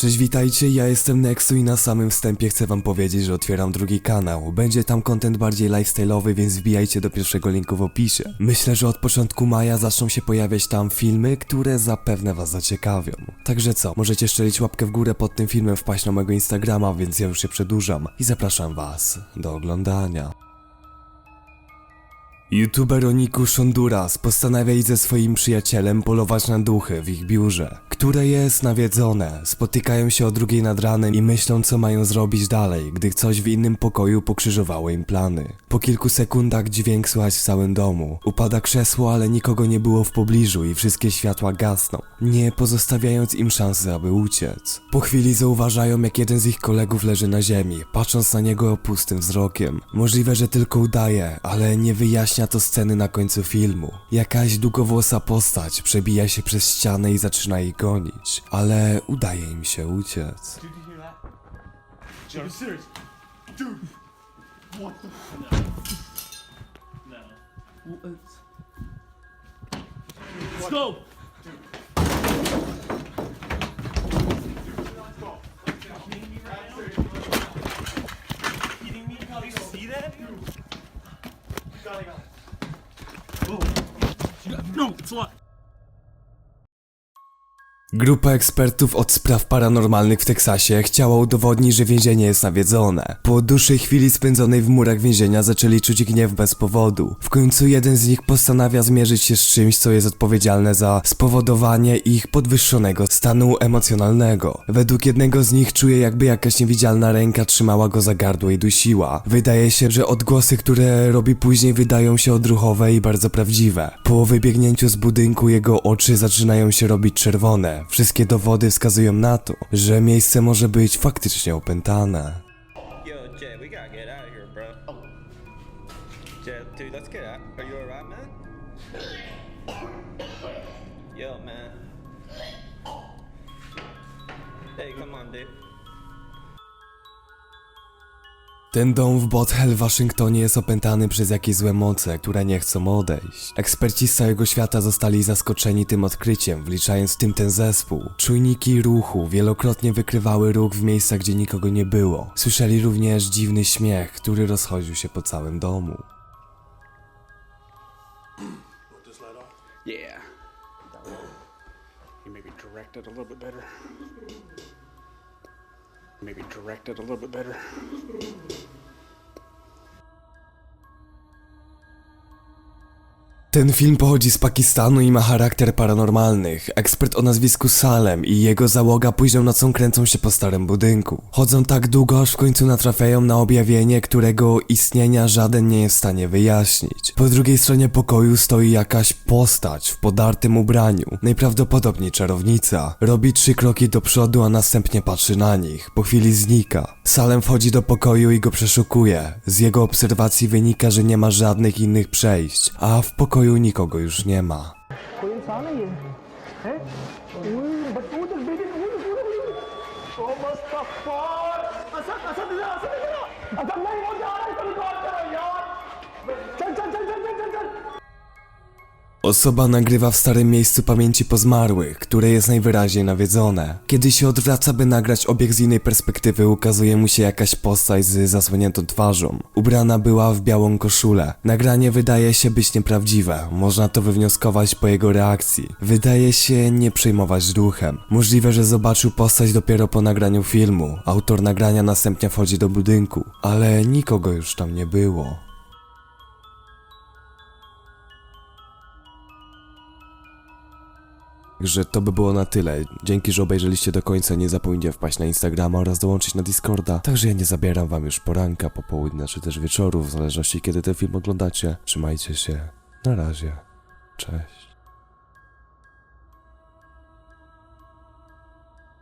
Cześć, witajcie, ja jestem Nexu i na samym wstępie chcę wam powiedzieć, że otwieram drugi kanał. Będzie tam content bardziej lifestyle'owy, więc wbijajcie do pierwszego linku w opisie. Myślę, że od początku maja zaczną się pojawiać tam filmy, które zapewne was zaciekawią. Także co, możecie szczelić łapkę w górę pod tym filmem, wpaść na mojego Instagrama, więc ja już się przedłużam i zapraszam was do oglądania. YouTuber Oniku Honduras postanawia iść ze swoim przyjacielem polować na duchy w ich biurze, które jest nawiedzone. Spotykają się o drugiej nad ranem i myślą co mają zrobić dalej, gdy coś w innym pokoju pokrzyżowało im plany. Po kilku sekundach dźwięk słychać w całym domu. Upada krzesło, ale nikogo nie było w pobliżu i wszystkie światła gasną, nie pozostawiając im szansy, aby uciec. Po chwili zauważają, jak jeden z ich kolegów leży na ziemi, patrząc na niego pustym wzrokiem. Możliwe, że tylko udaje, ale nie wyjaśnia to sceny na końcu filmu. Jakaś długowłosa postać przebija się przez ścianę i zaczyna ich gonić, ale udaje im się uciec. Hear that? Jake, Grupa ekspertów od spraw paranormalnych w Teksasie chciała udowodnić, że więzienie jest nawiedzone. Po dłuższej chwili spędzonej w murach więzienia zaczęli czuć gniew bez powodu. W końcu jeden z nich postanawia zmierzyć się z czymś, co jest odpowiedzialne za spowodowanie ich podwyższonego stanu emocjonalnego. Według jednego z nich czuje jakby jakaś niewidzialna ręka trzymała go za gardło i dusiła. Wydaje się, że odgłosy, które robi później wydają się odruchowe i bardzo prawdziwe. Po wybiegnięciu z budynku jego oczy zaczynają się robić czerwone. Wszystkie dowody wskazują na to, że miejsce może być faktycznie opętane. Yo, man. Hey, come on, dude. Ten dom w Bothell w Waszyngtonie jest opętany przez jakieś złe moce, które nie chcą odejść. Eksperci z całego świata zostali zaskoczeni tym odkryciem, wliczając w tym ten zespół. Czujniki ruchu wielokrotnie wykrywały ruch w miejscach, gdzie nikogo nie było. Słyszeli również dziwny śmiech, który rozchodził się po całym domu. Yeah. You maybe direct a little bit better. Maybe direct it a little bit better. Ten film pochodzi z Pakistanu i ma charakter paranormalnych. Ekspert o nazwisku Salem i jego załoga późną nocą kręcą się po starym budynku. Chodzą tak długo, aż w końcu natrafiają na objawienie, którego istnienia żaden nie jest w stanie wyjaśnić. Po drugiej stronie pokoju stoi jakaś postać w podartym ubraniu, najprawdopodobniej czarownica. Robi trzy kroki do przodu, a następnie patrzy na nich. Po chwili znika. Salem wchodzi do pokoju i go przeszukuje. Z jego obserwacji wynika, że nie ma żadnych innych przejść, a w pokoju nikogo już nie ma. Osoba nagrywa w starym miejscu pamięci po zmarłych, które jest najwyraźniej nawiedzone. Kiedy się odwraca, by nagrać obieg z innej perspektywy, ukazuje mu się jakaś postać z zasłoniętą twarzą. Ubrana była w białą koszulę. Nagranie wydaje się być nieprawdziwe, można to wywnioskować po jego reakcji. Wydaje się nie przejmować duchem. Możliwe, że zobaczył postać dopiero po nagraniu filmu. Autor nagrania następnie wchodzi do budynku, ale nikogo już tam nie było. Także to by było na tyle. Dzięki, że obejrzeliście do końca. Nie zapomnijcie wpaść na Instagrama oraz dołączyć na Discorda. Także ja nie zabieram wam już poranka, popołudnia czy też wieczorów, w zależności kiedy ten film oglądacie. Trzymajcie się. Na razie. Cześć.